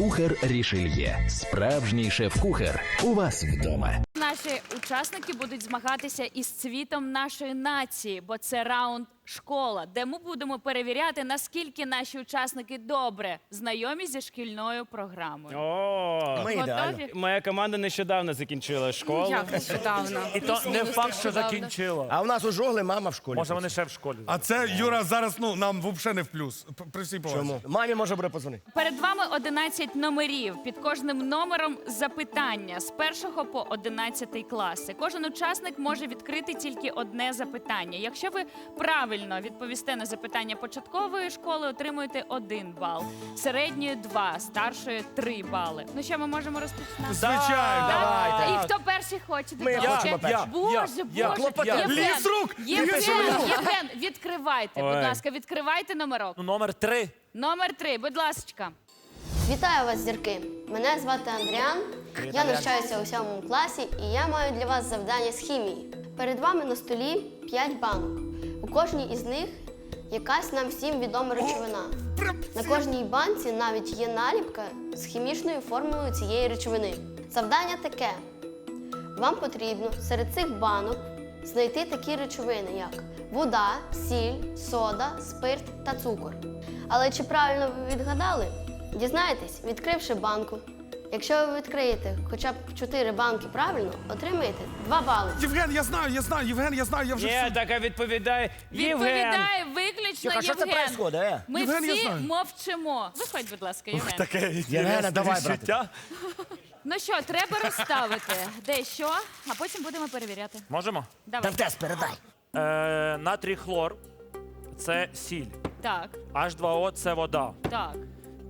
Кухар Рішельє. Справжній шеф-кухар. У вас вдома. Наші учасники будуть змагатися із цвітом нашої нації, бо це раунд школа, де ми будемо перевіряти, наскільки наші учасники добре знайомі зі шкільною програмою. О, Ми ідеально. Готові? моя команда нещодавно закінчила школу. Як нещодавно. І то не факт, що закінчила. А у нас у жогли мама в школі. Може, вони ще в школі. А це Юра зараз ну нам взагалі не в плюс. П- При всій повазі. Чому? Мамі може буде позвонити. Перед вами 11 номерів. Під кожним номером запитання з першого по 11 класи. Кожен учасник може відкрити тільки одне запитання. Якщо ви правильно відповісте на запитання початкової школи, отримуєте один бал, середньої два, старшої три бали. Ну що, ми можемо розпочинати? Звичайно. Так? І хто перший хоче? Ми допомогти? хочемо перші. Боже, я, боже, клопотаю. Євген, Ліс рук! Євген, рук! Євген, відкривайте, будь Ой. ласка, відкривайте номерок. Ну, номер три. Номер три, будь ласка. Вітаю вас, зірки! Мене звати Андріан. Я навчаюся у сьомому класі, і я маю для вас завдання з хімії. Перед вами на столі 5 банок. Кожній із них якась нам всім відома речовина. На кожній банці навіть є наліпка з хімічною формулою цієї речовини. Завдання таке: вам потрібно серед цих банок знайти такі речовини, як вода, сіль, сода, спирт та цукор. Але чи правильно ви відгадали? Дізнайтесь, відкривши банку. Якщо ви відкриєте хоча б 4 банки правильно, отримаєте 2 бали. Євген, я знаю, я знаю, Євген, я знаю, я вже Ні, все. така відповідає Євген. Відповідає виключно Тихо, що це Євген. происходить, е? Ми Євген, я всі знаю. мовчимо. Виходь, будь ласка, Євген. Таке Євгена, давай, брате. Життя. Ну що, треба розставити дещо, а потім будемо перевіряти. Можемо? Давай. Дантес, передай. Е, натрій хлор це сіль. Так, H2O це вода. так,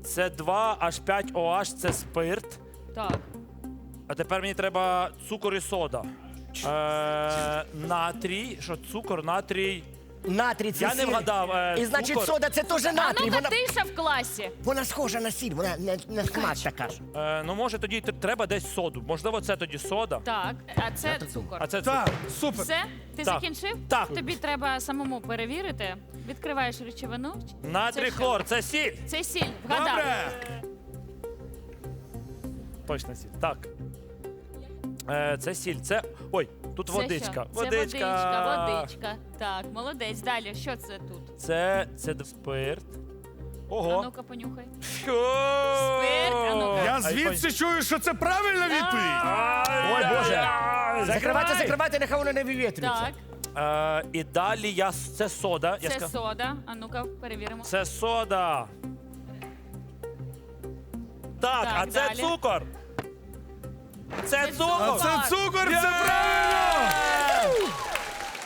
Це 2 H5OH це спирт. так. А тепер мені треба цукор і сода. Е, натрій, що цукор, натрій. Натрій це Я не сіль. вгадав, е, І значить цукор. сода це теж А натрій. ну-ка Вона, тиша в класі. вона схожа на сіль, вона не, не смак така. Е, ну, може, тоді тр- треба десь соду. Можливо, це тоді сода. Так, а це цукор. А це цукор. Так, супер. Все? Ти Так. закінчив? Так. Тобі треба самому перевірити. Відкриваєш речовину. Натрій Це що? хлор, це сіль. Це сіль. Вгадав. Добре. Точно сіль. Так. Е, це сіль. Це. Ой, тут Це водичка. що? Це Водичка. водичка. Так, молодець. Далі, що це тут? Це, це д- спирт. А Ого. ну-ка понюхай. Спирт, а ну-ка. Я звідси чую, що це правильна відповідь. Ой, Боже. Закривайте, закривайте, нехай воно не вивітрюється. Так, Е, і далі я, с- це сода. я це сказав. сода. А ну-ка, перевіримо. Це сода. Так, Так, а це далі. цукор. Це цукор. Це цукор, це правильно.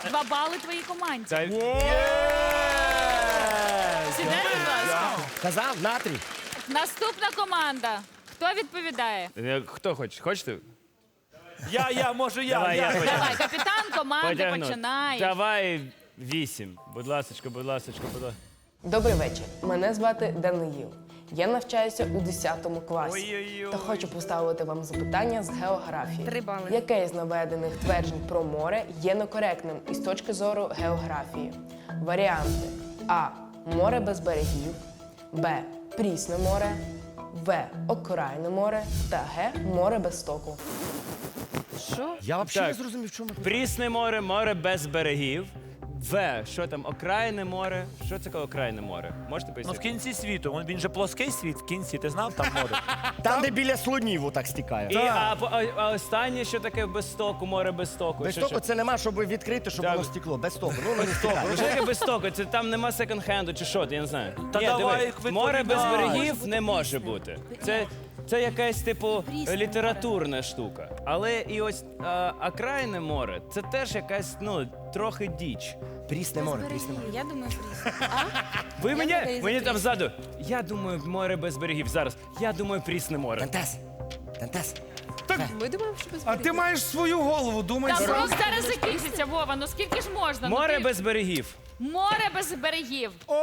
Два бали твоїй команді. Та- Сідай, будь ласка. Казав, натрій. Наступна команда. Хто відповідає? Е, Хто хоче? Хочете? Я, я, можу я. Давай, я. я потягну. Давай, капітан команди Потягну. починає. Давай вісім. Будь ласочка, будь ласочка, будь ласка. Добрий вечір. Мене звати Даниїл. Я навчаюся у 10 класі Ой-ой-ой. та хочу поставити вам запитання з географії. Три бали. Яке з наведених тверджень про море є некоректним із точки зору географії? Варіанти: А. Море без берегів, Б. Прісне море, В. Окрайне море та Г. Море без стоку. Що? Я взагалі не зрозумів, в чому. Прісне море, море без берегів. В. Що там? Окраїне море. Що це таке окраїне море? Можете Ну, в пояснити? кінці світу. Він, він же плоский світ, в кінці, ти знав там море? Там, де біля слонів отак стікає. І, а, по- а, а останнє, що таке без стоку, море без стоку? Без Що- току що? це нема, щоб відкрити, щоб Так. воно стекло. Без току. Ну, не стікає. Ну, що таке без стоку? Це там нема секонд-хенду чи що, я не знаю. Та Ні, давай диви, відповідай. море без берегів не може бути. Це, це якась типу літературна штука. Але і ось а, окраїне море це теж якась ну трохи діч. Прісне море, прісне море. Я думаю, пріс. Ви Я мені, мені там ззаду. Я думаю, море без берегів. Зараз. Я думаю, прісне море. Дантес. Так, Ми думаємо, що без а ти маєш свою голову, думай. Та сам. урок зараз закінчиться, Вова. Ну скільки ж можна? Ну, Море ти- без берегів. Море без берегів. О!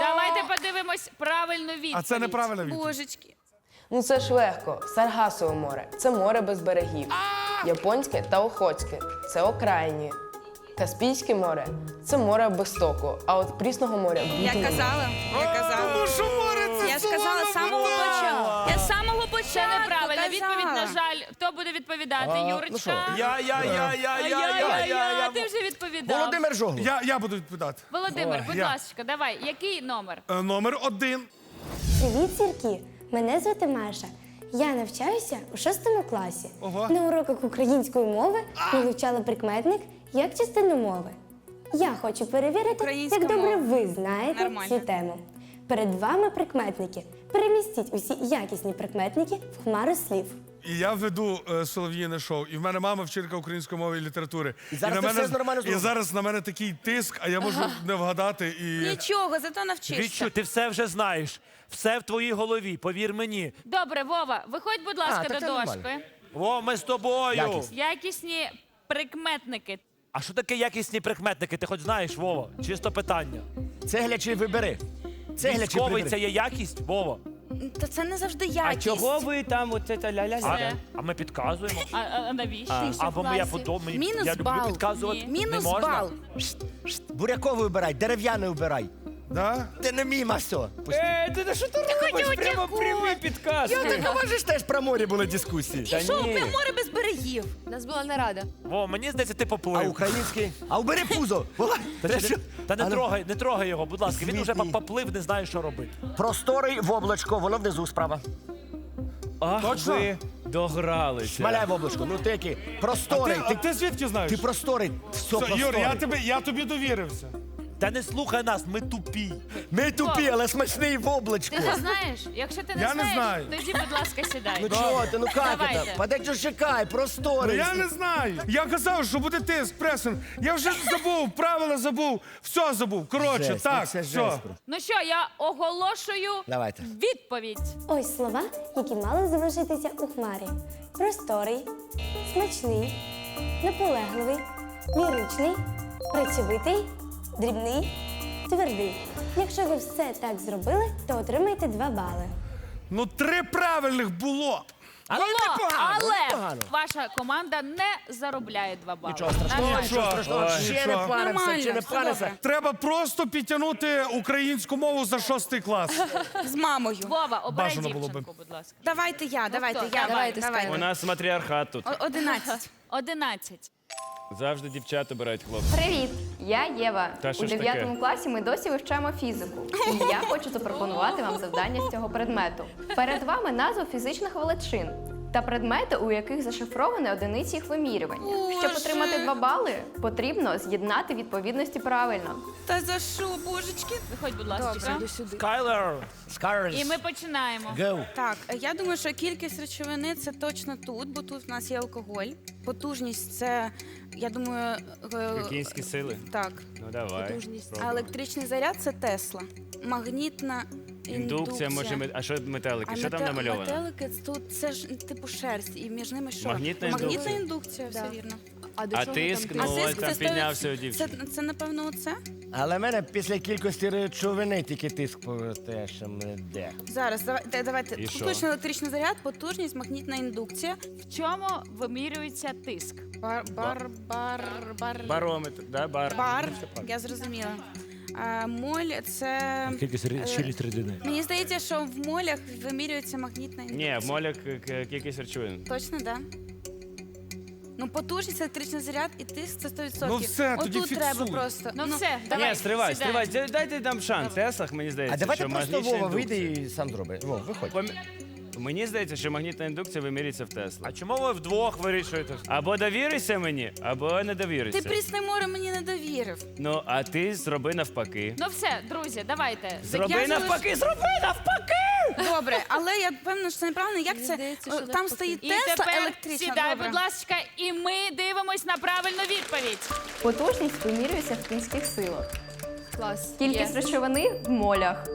Давайте подивимось правильну відповідь. А це неправильна відповідь. Божечки. Ну це ж легко. Саргасове море це море без берегів. Японське та Охотське це окраїні. Каспійське море це море без стоку. А от прісного моря Я казала, я казала. Тому що море це Я сказала з самого початку. Я з спочатку Це неправильна відповідь. На жаль, хто буде відповідати? Ну Юрочка. Я, я, я, я, я, я, я, я. Ти вже відповідав. Володимир Жогло. Я, я буду відповідати. Володимир, будь ласка, давай. Який номер? Е, Номер один. Привіт, зірки! Мене звати Маша. Я навчаюся у шостому класі. Ого. На уроках української мови ми вивчали прикметник як частину мови. Я хочу перевірити, Українська як добре мова. ви знаєте Нормально. цю тему. Перед вами прикметники. Перемістіть усі якісні прикметники в хмару слів. І я веду е, солов'їне шоу. І в мене мама вчителька української мови і літератури. І зараз на ти мене, все нормально і зараз на мене такий тиск, а я можу не вгадати і. Нічого, зато навчишся. Вічу, ти все вже знаєш. Все в твоїй голові, повір мені. Добре, Вова, виходь, будь ласка, так до це нормально. дошки. О, ми з тобою. Якість. Якісні прикметники. А що таке якісні прикметники? Ти хоч знаєш, Вова? Чисто питання. Цеглячий вибери. Цеглячий Військовий це прибери. є якість, Вова. Та це не завжди А якість. чого ви там оце та А, ля-ля-ля? А ми підказуємо. А, а, а навіщо? Або ми я подумаю. Мінус я люблю бал. підказувати. Ні. Мінус не можна? бал. Буряковий вибирай, дерев'яний вибирай. Да? Ти не міма все. Е, ти на що ти робиш? Прямо прямі підказки. Так ж теж про море були дискусії. І що, ні. море без берегів? У нас була нарада. Во, мені здається, ти А поплив. український? А убери пузо. Вова, Та, ти ти- що? та не А ну, трогай, не трогай його, будь ласка. Він вже поплив, не знає, що робити. Просторий в облачко, воно внизу справа. Ах, Точно? ви догралися. Шмаляй в облачко, ну ти який. Просторий. а Ти, ти звідки знаєш? ти просторий. Все, Все, просторий. Юр, я, тобі, я тобі довірився. Та не слухай нас, ми тупі. Ми тупі, але смачний в облачко. Ти не знаєш? Якщо ти не Я не знаєш, знаю. тоді, будь ласка, сідай. Ну чого ти, ну як Давайте. це? Подекчо чекай, Ну просторий. я не знаю. Я казав, що буде тиск, пресинг. Я вже забув, правила забув, все забув. Коротше, Жесть, ну так, це все. жесть просто. Ну що, я оголошую Давайте. відповідь. Ось слова, які мали залишитися у хмарі: просторий, смачний, наполегливий, ліричний, працьовитий, дрібний, твердий. Якщо ви все так зробили, то отримаєте 2 бали. Ну, три правильних було. Але Було, непогано, але непогано. ваша команда не заробляє два бали. Нічого страшного, На жаль. нічого страшного. Ой, Ще не нічого. паримося, Нормально, ще не все паримося. Треба просто підтягнути українську мову за шостий клас. З мамою. Вова, обирай Бажано було дівчинку, будь ласка. Давайте я, давайте хто? я. Давайте, давайте. У нас матріархат тут. О- Одинадцять. Одинадцять. Завжди дівчата обирають хлопців. Привіт, я Єва. Та що У ж 9 класі ми досі вивчаємо фізику. І я хочу запропонувати вам завдання з цього предмету. Перед вами назва фізичних величин та предмети, у яких зашифровані одиниці їх вимірювання. Щоб Боже. отримати 2 бали, потрібно з'єднати відповідності правильно. Та за що, божечки? Виходь, будь ласка. Скайлер. Скарс. І ми починаємо. Go. Так, я думаю, що кількість речовини це точно тут, бо тут в нас є алкоголь. Потужність це, я думаю, е, Кінські сили. так. Ну давай. А спробуй. електричний заряд це Тесла. Магнітна Індукція, може, мет- а що метелики? А Що там мете- намальовано? Метелики тут це ж типу шерсть, і між ними що? Магнітна Магнітна індукція. індукція, все вірно. А до А чого тиск, там ну А ось тиск там це піднявся у Це, дівчини. це напевно оце? Але в мене після кількості речовини тільки тиск по те, що ми де. Зараз давайте, давайте. І що? електричний заряд, потужність, магнітна індукція. В чому вимірюється тиск? Бар, бар, бар, бар, Барометр, да, бар. бар. Я зрозуміла. А, моль це. Кількість Е, щільність рідини. Мені здається, що в молях вимірюється магнітна індукція. Ні, в молях е, к- кількість речовин. Точно, так. Да. Ну, потужність, електричний заряд і тиск це 100%. Ну все, тоді Отут треба фіксуй. просто. Ну, все, давай. Ні, стривай, стривай. Дайте нам шанс. Теслах, мені здається, А давайте що просто Вова вийде і сам зробить. Вов, виходь. Мені здається, що магнітна індукція вимірюється в Тесла. А чому ви вдвох вирішуєте? Або довіришся мені, або не Ти прісне море мені не довірив. Ну, а ти зроби навпаки. Ну все, друзі, давайте. Зроби я залиш- навпаки, зроби навпаки! Добре, але я певна, що це неправильно. Як це здається, там навпаки. стоїть І Тесла тепер електрична. сідай, Добре. будь ласка, і ми дивимось на правильну відповідь. Потужність вимірюється в кінських силах. Клас. Кількість речовини в молях.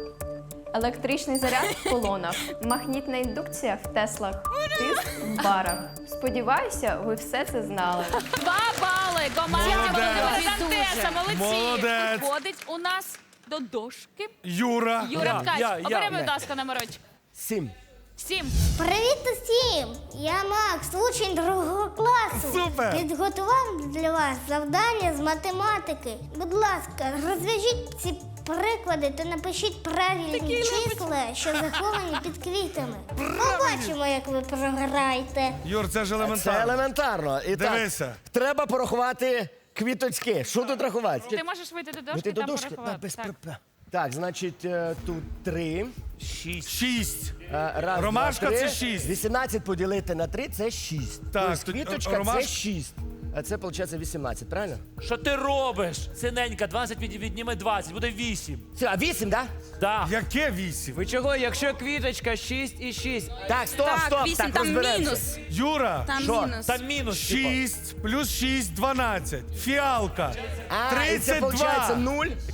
Електричний заряд в колонах, магнітна індукція в теслах, тиск в барах. Сподіваюся, ви все це знали. Два бали. Команді Молодець. Володимира Дантеса. Молодці. Молодець. Виходить у нас до дошки. Юра. Юра Ткач. я, я. Оберемо, будь ласка, номерочок. Сім. Сім. Привіт усім! Я Макс, учень другого класу. Супер! Підготував для вас завдання з математики. Будь ласка, розв'яжіть ці приклади та напишіть правильні числа, що заховані під квітами. Побачимо! як ви програєте. Юр, це ж Це елементарно. елементарно. І Дивися. так, треба порахувати квіточки. Що тут рахувати? Ти можеш вийти до дошки ти і до там дошки? порахувати. Без Так. проблем. Так, значить, е, тут три. Шість. Шість. Е, Раз, Ромашка два, три. це шість. 18 поділити на 3 це 6. Так, тобто тут, квіточка е, ромаш- це 6. А це виходить 18, правильно? Що ти робиш? Синенька, 20 від, відніми 20, буде 8. Все, а 8, так? Да. Яке вісім? Ви чого, якщо квіточка 6 і 6? Так, стоп, Так, стоп, так, там розберемося. мінус. Юра, Там Що? мінус. Там мінус. типа. 6 плюс 6, 12. Фіалка. А, і це 32. виходить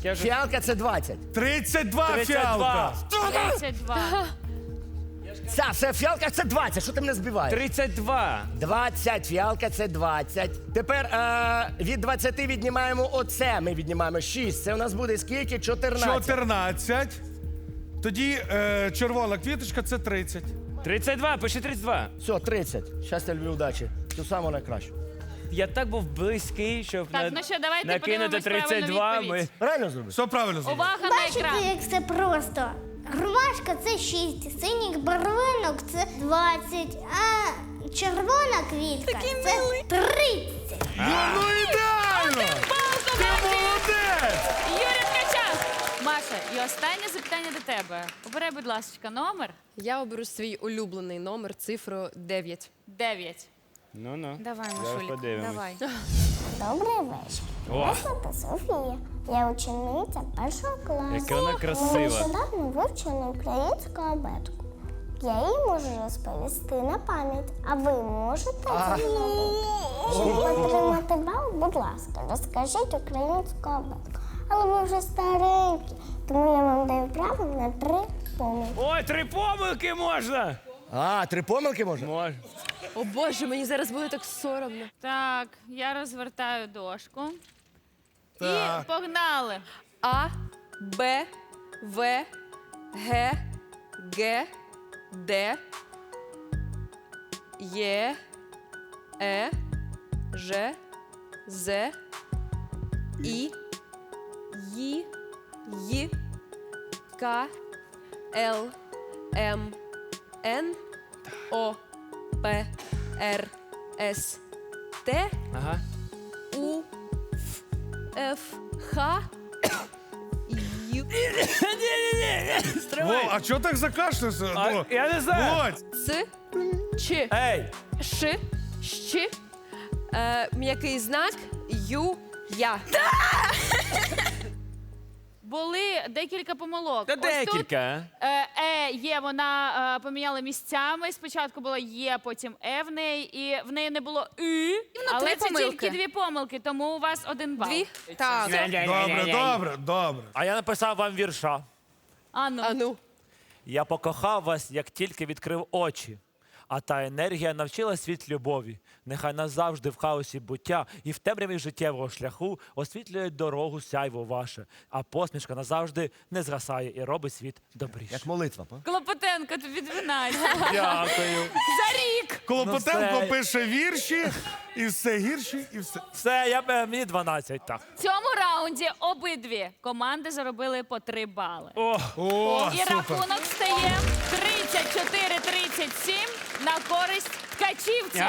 0, фіалка це 20. 32 32. фіалка. 32. Це, все, фіалка це 20, що ти мене збиваєш? 32. 20, фіалка це 20. Тепер е, від 20 віднімаємо оце, ми віднімаємо 6. Це у нас буде скільки? 14. 14. Тоді е, червона квіточка це 30. 32, пиши 32. Все, 30. Щастя, любі, удачі. Ту саму найкращу. Я так був близький, щоб Так, ну що, давайте накинути подивимось правильну 32. відповідь. Ми... Правильно зробив? Все правильно зробив. Увага на Бачите, екран. як все просто. Ромашка це 6, синіх барвинок це 20, а червона квітка це 30. Ну ідеально! Ти молодець! Юрій Ткача. Маша, і останнє запитання до тебе. Обирай, будь ласка, номер Я оберу свій улюблений номер, цифру 9. 9. Ну-ну. Давай, Зараз Машулік, подивимось. давай. Добрий вечір. О, Звати Софія. Я учениця першого класу. яка вона Ми красива. нещодавно вивчили українську абетку. Я її можу розповісти на пам'ять, а ви можете це зробити. Щоб отримати бал, будь ласка, розкажіть українську абетку. Але ви вже старенькі, тому я вам даю право на три помилки. Ой, три помилки можна! А, три помилки можна? Можна. О Боже, мені зараз буде так соромно. Так, я розвертаю дошку. Так. І погнали. А, Б, В, Г, Г, Д, Є, Е, Ж, З, І, Ї, Й, К, Л, М, Н, О, П, Р, С, Т, Ага. Ф, Х, Ю, Во, а чого так закашлявся? А, Ну, я не знаю. Володь, Ц, Ч, Ей, Ш, Щ, е, м'який знак, Ю, Я. Були декілька помилок. Та Ось декілька. Тут, е, е, є, вона е, поміняла місцями. Спочатку було є, потім е в неї, і в неї не було і. Але три це помилки. тільки дві помилки, тому у вас один бал. Дві? Так. добре, добре, добре. а я написав вам вірша. А ну. А ну. Я покохав вас, як тільки відкрив очі. А та енергія навчила світ любові. Нехай назавжди в хаосі буття і в темряві життєвого шляху освітлює дорогу сяйво ваше, а посмішка назавжди не згасає і робить світ добріше. Як молитва, па? Клопотенко, тобі 12. Дякую. За рік. Клопотенко Ну, все. пише вірші, і все гірші, і все. Все, я, е, мені 12, так. В цьому раунді обидві команди заробили по три бали. О, О, І супер. рахунок стає 34-37 на користь ткачівців.